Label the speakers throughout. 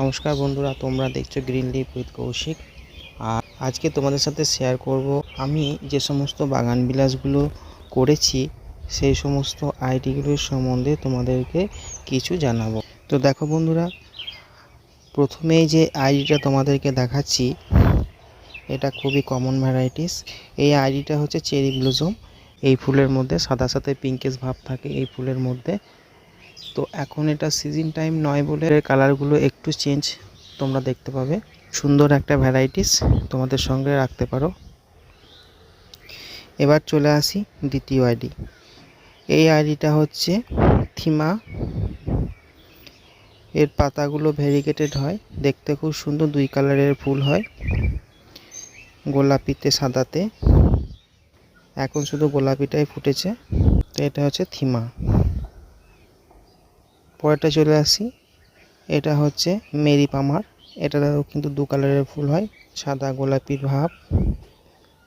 Speaker 1: নমস্কার বন্ধুরা, তোমরা দেখছ গ্রিন লিপ উইথ কৌশিক। আর আজকে তোমাদের সাথে শেয়ার করব, আমি যে সমস্ত বাগান বিলাসগুলো করেছি, সেই সমস্ত আইডিগুলোর সম্বন্ধে তোমাদেরকে কিছু জানাব। তো দেখো বন্ধুরা, প্রথমেই যে আইডিটা তোমাদেরকে দেখাচ্ছি, এটা খুবই কমন ভ্যারাইটিস এই আইডিটা হচ্ছে চেরি ব্লুজম এই ফুলের মধ্যে সাদা সাথে পিঙ্কেশ ভাব থাকে, এই ফুলের মধ্যে তো এখন এটা সিজন টাইম নয় বলে কালারগুলো একটু চেঞ্জ তোমরা দেখতে পাবে। সুন্দর একটা ভ্যারাইটিস তোমাদের সঙ্গে রাখতে পারো। এবার চলে আসি দ্বিতীয় আইডি এই আইডিটা হচ্ছে থিমা। এর পাতাগুলো ভেরিগেটেড হয়, দেখতে খুব সুন্দর, দুই কালারের ফুল হয়। গোলাপিতে সাদাতে। এখন শুধু গোলাপিটাই ফুটেছে। তো এটা হচ্ছে থিমা। পরেরটা চলে আসি। এটা হচ্ছে মেরি পামার। এটারও কিন্তু দু কালারের ফুল হয়। সাদা গোলাপির ভাব।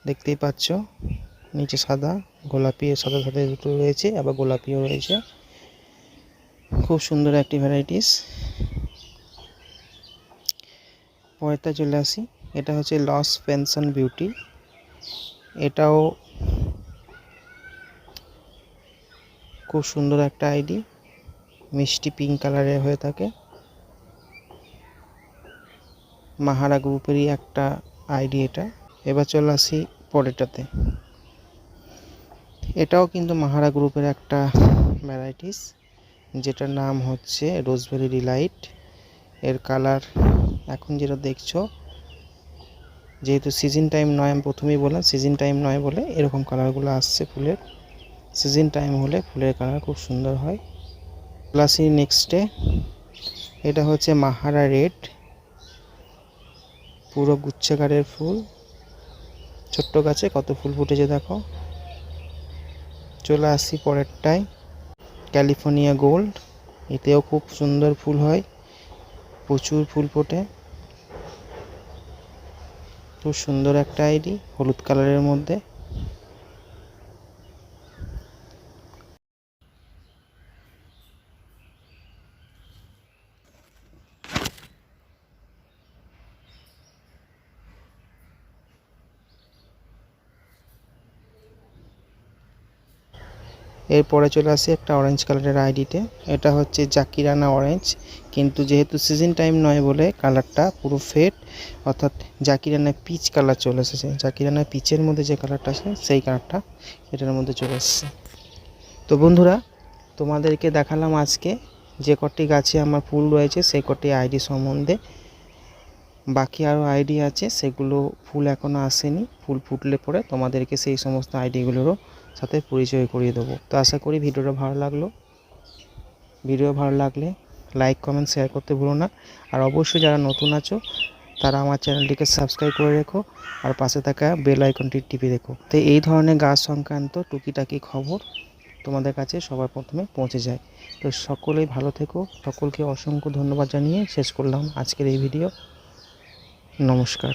Speaker 1: দেখতেই পাচ্ছ, নিচে সাদা, গোলাপি সাথে সাথে দুটো রয়েছে, আবার গোলাপিও রয়েছে। খুব সুন্দর একটি ভ্যারাইটিস পরেরটা চলে আসি। এটা হচ্ছে লস পেনশন বিউটি। এটাও খুব সুন্দর একটা আইডি। মিষ্টি পিঙ্ক কালারের হয়ে থাকে। মাহারা গ্রুপেরই একটা আইডি এটা। এবার চলে আসি পরেরটাতে। এটাও কিন্তু মাহারা গ্রুপের একটা ভ্যারাইটিস যেটার নাম হচ্ছে রোজবেরি ডিলাইট এর কালার এখন যেটা দেখছ, যেহেতু সিজন টাইম নয়, আমি প্রথমেই বললাম সিজন টাইম নয় বলে এরকম কালারগুলো আসছে ফুলের। সিজন টাইম হলে ফুলের কালার খুব সুন্দর হয়। প্লাসি নেক্সটে। এটা হচ্ছে মাহারা রেড। পুরো গুচ্ছাকারের ফুল। ছোট্ট গাছে কত ফুল ফুটেছে দেখো। চলে আসছি পরেরটায়। California gold. এতেও খুব সুন্দর ফুল হয়। প্রচুর ফুল ফোটে। খুব সুন্দর একটা আইডি, হলুদ কালারের মধ্যে। এরপরে চলে আসি একটা অরেঞ্জ কালারের আইডিতে এটা হচ্ছে জাকিরানা অরেঞ্জ কিন্তু যেহেতু সিজন টাইম নয় বলে কালারটা পুরো ফেড অর্থাৎ জাকিরানা পিচ কালার চলে এসেছে। জাকিরানা পিচের মধ্যে যে কালারটা আছে, সেই কালারটা এটার মধ্যে চলে এসেছে। তো বন্ধুরা, তোমাদেরকে দেখালাম আজকে যে কটি গাছে আমার ফুল রয়েছে, সেই কটি আইডি সম্বন্ধে। বাকি আরও আইডি আছে, সেগুলো ফুল এখনও আসেনি, ফুল ফুটলে পরে তোমাদেরকে সেই সমস্ত আইডিগুলোরও সাথে পরিচয় করিয়ে দেবো। তো আশা করি ভিডিওটা ভালো লাগল। ভিডিও ভালো লাগলে লাইক কমেন্ট শেয়ার করতে ভুলো না। আর অবশ্যই যারা নতুন আছো, তারা আমার চ্যানেলটিকে সাবস্ক্রাইব করে রেখো আর পাশে থাকা বেল আইকনটি টিপে রেখো। তো এই ধরনের গাছ সংক্রান্ত টুকিটাকি খবর তোমাদের কাছে সবার প্রথমে পৌঁছে যায়। তো সকলেই ভালো থেকো। সকলকে অসংখ্য ধন্যবাদ জানিয়ে শেষ করলাম আজকের এই ভিডিও। নমস্কার।